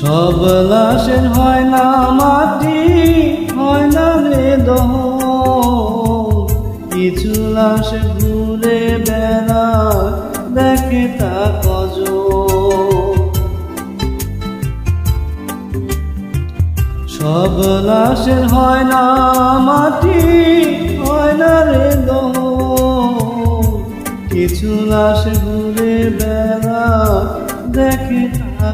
সব লাশের হয় না মাটি, হয় না রে দহ কিছু লাশ ঘুরে বেড়া দেখে তা কজ সব লাশের হয় না মাটি, হয় না রে দহ কিছু লাশ ঘুরে বেড়া দেখে তা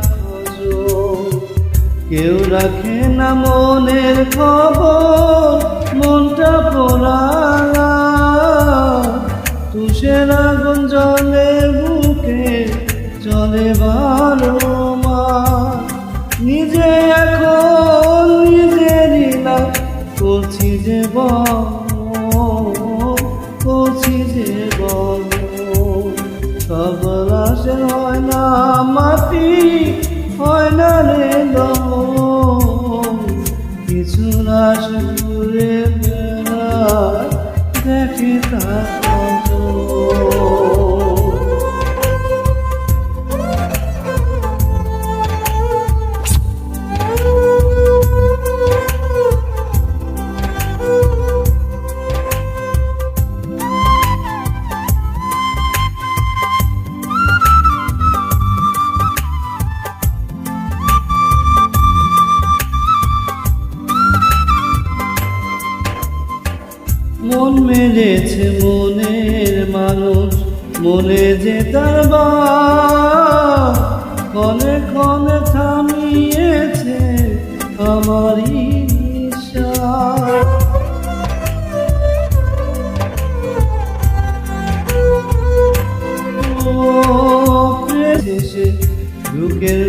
কেউ রাখে না মনের খবর, মনটা পোড়া তুষের আগুন জলে বুকে চলে বারো মাস নিজে এখন নিজেরই না করছি যে বল করছি যে বল সব হয় না মাটি, হয় না রে লাশ ঘুরে বেড়ায় দেখে তা মন মেলেছে মনের মানুষ, মনে যে তার বা ক্ষণে ক্ষণে থামিয়েছে আমারই নিঃশ্বাস। ও প্রেসে বুকের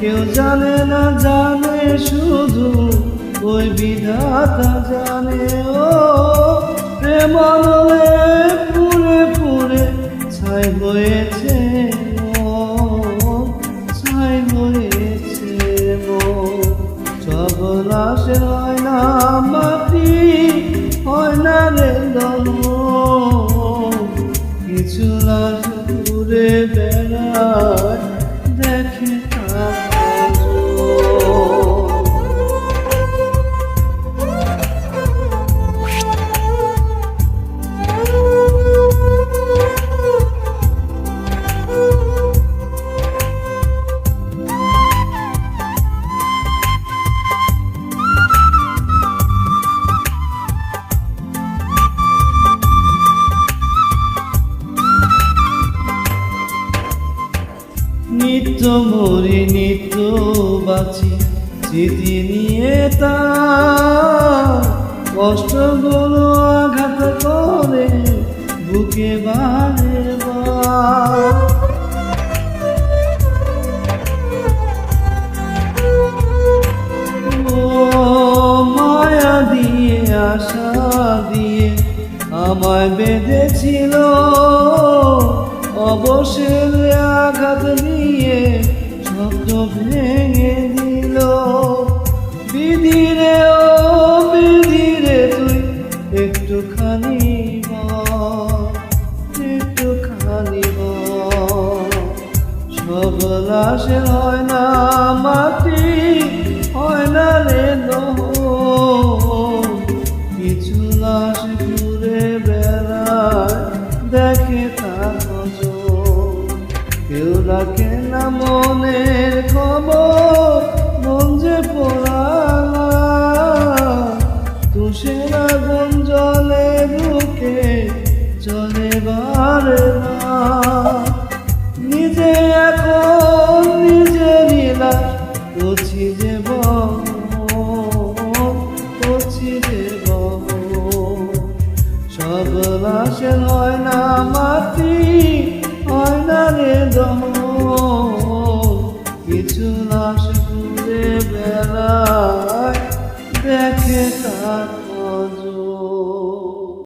কেউ জানে না জানে শুধু ওই বিধাতা জানে ও প্রেমনলে পুরে পুরে ছাই হয়েছে ছাই হয়েছে। সব লাশের হয় না, মাটি হয় না রে দল কিছু লাশ ঘুরে বেড়ায় নিত্য, মরি নিত্য বাঁচি। স্মৃতি নিয়ে তা কষ্টগুলো আঘাত করে বুকে বারে। মায়া দিয়ে, আশা দিয়ে আমায় বেঁধেছিল। অবসর আঘাত দিয়ে শব্দ ভেঙে দিল বিধিরে ও বিধিরে তুই একটুখানি একটুখানি। সব লাশের হয় না, মাটি হয় না রে কিছু লাশ রাখে না মনের খবর, মন যে পোড়া তুষের আগুন জলে বুকে চলে বারে নিজে এখন নিজে নীলাস করছি যে করছি যে সব লাশের হয় না মাটি কিছু লাশ